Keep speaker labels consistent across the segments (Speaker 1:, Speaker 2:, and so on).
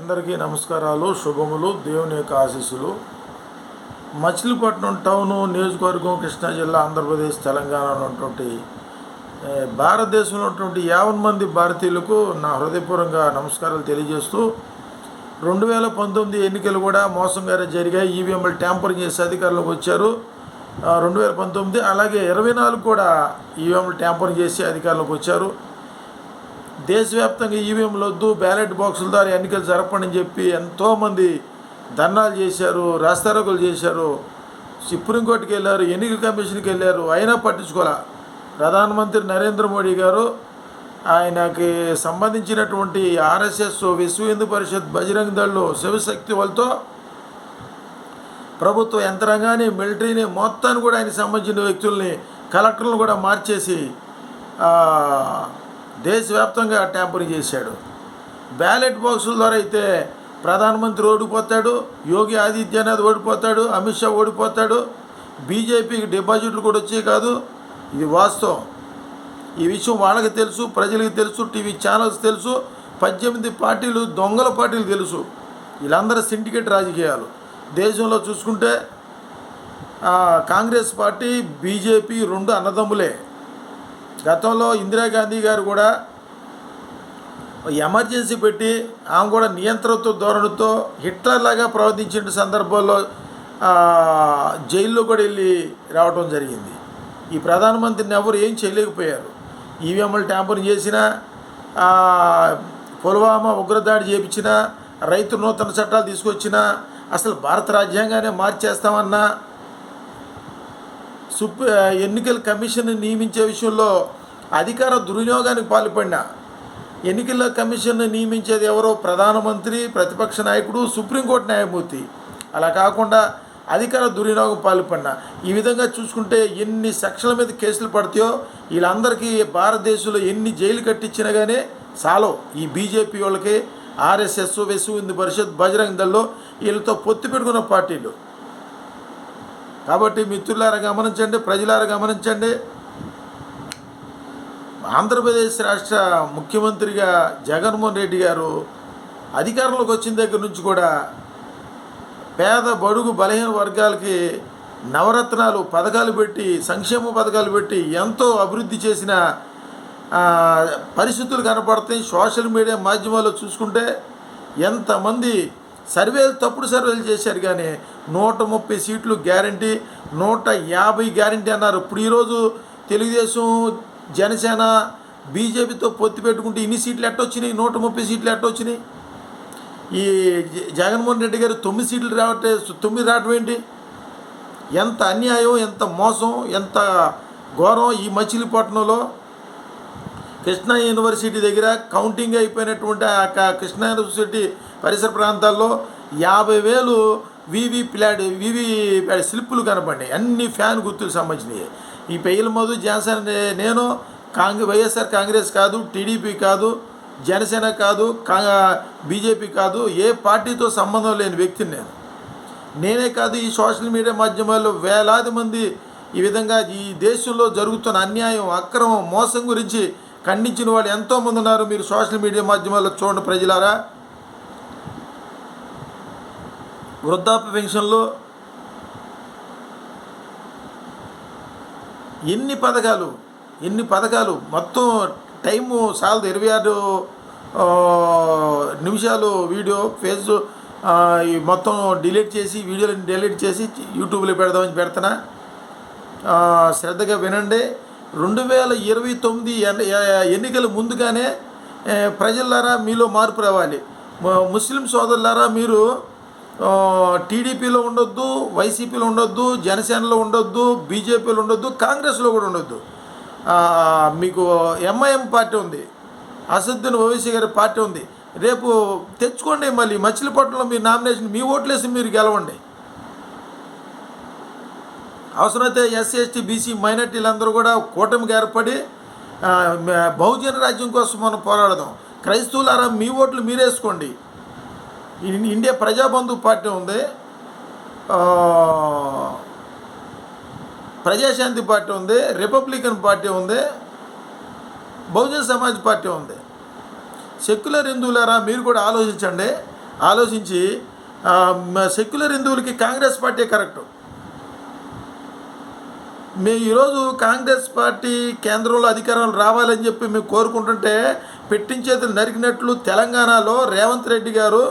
Speaker 1: అందరికీ నమస్కారాలు శుభములు దేవుని యొక్క ఆశీస్సులు. మచిలీపట్నం టౌను నియోజకవర్గం కృష్ణా జిల్లా ఆంధ్రప్రదేశ్ తెలంగాణ ఉన్నటువంటి భారతదేశంలో ఉన్నటువంటి యావన్ మంది భారతీయులకు నా హృదయపూర్వకంగా నమస్కారాలు తెలియజేస్తూ రెండు వేల పంతొమ్మిది ఎన్నికలు కూడా మోసంగానే జరిగాయి. ఈవీఎంలు ట్యాంపరింగ్ చేసే అధికారులకు వచ్చారు. రెండు వేల పంతొమ్మిది అలాగే ఇరవై నాలుగు కూడా ఈవీఎంలు ట్యాంపరింగ్ చేసి అధికారులకు వచ్చారు. దేశవ్యాప్తంగా ఈవీఎంలు వద్దు బ్యాలెట్ బాక్సుల ద్వారా ఎన్నికలు జరపండి చెప్పి ఎంతోమంది ధర్నాలు చేశారు రాస్తారోకులు చేశారు. సుప్రీంకోర్టుకి వెళ్ళారు ఎన్నికల కమిషన్కి వెళ్ళారు అయినా పట్టించుకోలే. ప్రధానమంత్రి నరేంద్ర మోడీ గారు ఆయనకి సంబంధించినటువంటి ఆర్ఎస్ఎస్ విశ్వ హిందూ పరిషత్ బజరంగ దళ్ళు శివశక్తి వాళ్ళతో ప్రభుత్వ యంత్రాంగాన్ని మిలిటరీని మొత్తాన్ని కూడా ఆయనకి సంబంధించిన వ్యక్తుల్ని కలెక్టర్లను కూడా మార్చేసి దేశవ్యాప్తంగా ట్యాంపరింగ్ చేశాడు. బ్యాలెట్ బాక్సుల ద్వారా అయితే ప్రధానమంత్రి ఓడిపోతాడు యోగి ఆదిత్యనాథ్ ఓడిపోతాడు అమిత్ షా ఓడిపోతాడు బీజేపీకి డిపాజిట్లు కూడా వచ్చాయి కాదు. ఇది వాస్తవం. ఈ విషయం వాళ్ళకి తెలుసు ప్రజలకు తెలుసు టీవీ ఛానల్స్ తెలుసు పద్దెనిమిది పార్టీలు దొంగల పార్టీలు తెలుసు. వీళ్ళందరూ సిండికేట్ రాజకీయాలు. దేశంలో చూసుకుంటే కాంగ్రెస్ పార్టీ బీజేపీ రెండు అన్నదమ్ములే. గతంలో ఇందిరాగాంధీ గారు కూడా ఎమర్జెన్సీ పెట్టి ఆమె కూడా నియంత్రణతో ధోరణితో హిట్లర్ లాగా ప్రవర్తించిన సందర్భాల్లో జైల్లో కూడా వెళ్ళి రావడం జరిగింది. ఈ ప్రధానమంత్రిని ఎవరు ఏం చేయలేకపోయారు. ఈవీఎంలు ట్యాంపరింగ్ చేసినా పుల్వామా ఉగ్రదాడి చేపించినా రైతు నూతన చట్టాలు తీసుకొచ్చినా అసలు భారత రాజ్యాంగానే మార్చేస్తామన్నా సుప్ ఎన్నికల కమిషన్ నియమించే విషయంలో అధికార దుర్వినియోగానికి పాల్పడిన ఎన్నికల కమిషన్ నియమించేది ఎవరో ప్రధానమంత్రి ప్రతిపక్ష నాయకుడు సుప్రీంకోర్టు న్యాయమూర్తి. అలా కాకుండా అధికార దుర్వినియోగం పాల్పడిన. ఈ విధంగా చూసుకుంటే ఎన్ని సెక్షన్ల మీద కేసులు పడతాయో వీళ్ళందరికీ భారతదేశంలో ఎన్ని జైలు కట్టించినా కానీ చాలో ఈ బీజేపీ వాళ్ళకి ఆర్ఎస్ఎస్ విశ్వ హిందూ పరిషత్ బజరంగ దళ్ళు వీళ్ళతో పొత్తు పెట్టుకున్న పార్టీలు. కాబట్టి మిత్రులారా గమనించండి ప్రజలారా గమనించండి. ఆంధ్రప్రదేశ్ రాష్ట్ర ముఖ్యమంత్రిగా జగన్మోహన్ రెడ్డి గారు అధికారంలోకి వచ్చిన దగ్గర నుంచి కూడా పేద బడుగు బలహీన వర్గాలకి నవరత్నాలు పథకాలు పెట్టి సంక్షేమ పథకాలు పెట్టి ఎంతో అభివృద్ధి చేసిన పరిస్థితులు కనపడతాయి. సోషల్ మీడియా మాధ్యమాల్లో చూసుకుంటే ఎంతమంది సర్వేలు తప్పుడు సర్వేలు చేశారు కానీ నూట ముప్పై సీట్లు గ్యారంటీ నూట యాభై గ్యారంటీ అన్నారు. ఇప్పుడు ఈరోజు తెలుగుదేశం జనసేన బీజేపీతో పొత్తు పెట్టుకుంటే ఇన్ని సీట్లు ఎట్టొచ్చినాయి నూట ముప్పై సీట్లు ఎట్టొచ్చినాయి ఈ జగన్మోహన్ రెడ్డి గారు తొమ్మిది సీట్లు రావటే తొమ్మిది రావటం ఏంటి? ఎంత అన్యాయం ఎంత మోసం ఎంత ఘోరం ఈ మచిలీపట్నంలో? కృష్ణా యూనివర్సిటీ దగ్గర కౌంటింగ్ అయిపోయినటువంటి ఆ యొక్క కృష్ణా యూనివర్సిటీ పరిసర ప్రాంతాల్లో యాభై వేలు వివి ప్లాడ్ వివి ప్లాడ్ స్లిప్పులు కనపడినాయి అన్ని ఫ్యాన్ గుర్తులు సంబంధించినవి. ఈ పెయ్యల మధు జనసేన నేను కాంగ్రెస్ వైఎస్ఆర్ కాంగ్రెస్ కాదు టీడీపీ కాదు జనసేన కాదు కా బీజేపీ కాదు ఏ పార్టీతో సంబంధం లేని వ్యక్తిని నేను. నేనే కాదు ఈ సోషల్ మీడియా మాధ్యమాల్లో వేలాది మంది ఈ విధంగా ఈ దేశంలో జరుగుతున్న అన్యాయం అక్రమం మోసం గురించి ఖండించిన వాళ్ళు ఎంతోమంది ఉన్నారు. మీరు సోషల్ మీడియా మాధ్యమాల్లో చూడండి ప్రజలారా. వృద్ధాప్య పెన్షన్లు ఎన్ని పథకాలు ఎన్ని పథకాలు? మొత్తం టైము సాలదు ఇరవై ఆరు నిమిషాలు వీడియో ఫేస్ మొత్తం డిలీట్ చేసి వీడియోని డిలీట్ చేసి యూట్యూబ్లో పెడదామని పెడుతున్నా. శ్రద్ధగా వినండి. రెండు వేల ఇరవై తొమ్మిది ఎన్- ఎన్నికల ముందుగానే ప్రజలారా మీలో మార్పు రావాలి. ముస్లిం సోదరులారా మీరు టీడీపీలో ఉండొద్దు వైసీపీలో ఉండొద్దు జనసేనలో ఉండొద్దు బీజేపీలో ఉండొద్దు కాంగ్రెస్లో కూడా ఉండొద్దు. మీకు ఎంఐఎం పార్టీ ఉంది అసదుద్దీన్ ఓవైసీ గారి పార్టీ ఉంది. రేపు తెచ్చుకోండి మళ్ళీ మచిలీపట్నంలో మీరు నామినేషన్ మీ ఓట్లేసి మీరు గెలవండి. అవసరమైతే ఎస్సీ ఎస్టీ బీసీ మైనార్టీలందరూ కూడా కూటమికి ఏర్పడి బహుజన రాజ్యం కోసం మనం పోరాడదాం. క్రైస్తవులారా మీ ఓట్లు మీరేసుకోండి ఇండియా ప్రజాబంధు పార్టీ ఉంది. ప్రజాశాంతి పార్టీ ఉంది రిపబ్లికన్ పార్టీ ఉంది బహుజన సమాజ్ పార్టీ ఉంది. సెక్యులర్ హిందువులారా మీరు కూడా ఆలోచించండి. ఆలోచించి సెక్యులర్ హిందువులకి కాంగ్రెస్ పార్టీ కరెక్ట్. మేము ఈరోజు కాంగ్రెస్ పార్టీ కేంద్రంలో అధికారాలు రావాలని చెప్పి మేము కోరుకుంటుంటే పెట్టించేది నరికినట్లు తెలంగాణలో రేవంత్ రెడ్డి గారు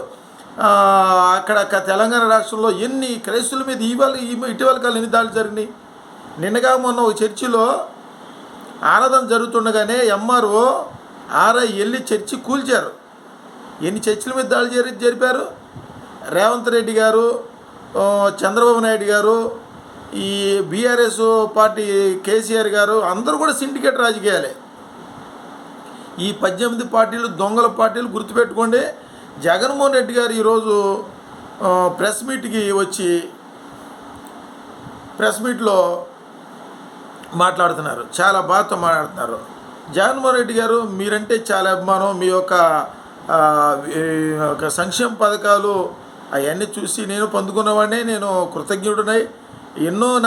Speaker 1: అక్కడ తెలంగాణ రాష్ట్రంలో ఎన్ని క్రైస్తువుల మీద ఇవాళ ఇటీవల కాలం ఎన్ని దాడులు జరిగినాయి? నిన్నగా మొన్న ఒక చర్చిలో ఆరాధన జరుగుతుండగానే ఎంఆర్ఓ ఆర్ఐ వెళ్ళి చర్చి కూల్చారు. ఎన్ని చర్చిల మీద దాడులు జరి జరిపారు? రేవంత్ రెడ్డి గారు చంద్రబాబు నాయుడు గారు ఈ బీఆర్ఎస్ పార్టీ కేసీఆర్ గారు అందరూ కూడా సిండికేట్ రాజకీయాలే. ఈ పద్దెనిమిది పార్టీలు దొంగల పార్టీలు గుర్తుపెట్టుకోండి. జగన్మోహన్ రెడ్డి గారు ఈరోజు ప్రెస్ మీట్కి వచ్చి ప్రెస్ మీట్లో మాట్లాడుతున్నారు. చాలా బాధతో మాట్లాడుతున్నారు. జగన్మోహన్ రెడ్డి గారు మీరంటే చాలా అభిమానం. మీ యొక్క సంక్షేమ పథకాలు అవన్నీ చూసి నేను పొందుకున్నవాడిని నేను కృతజ్ఞుడినై. ఎన్నో నా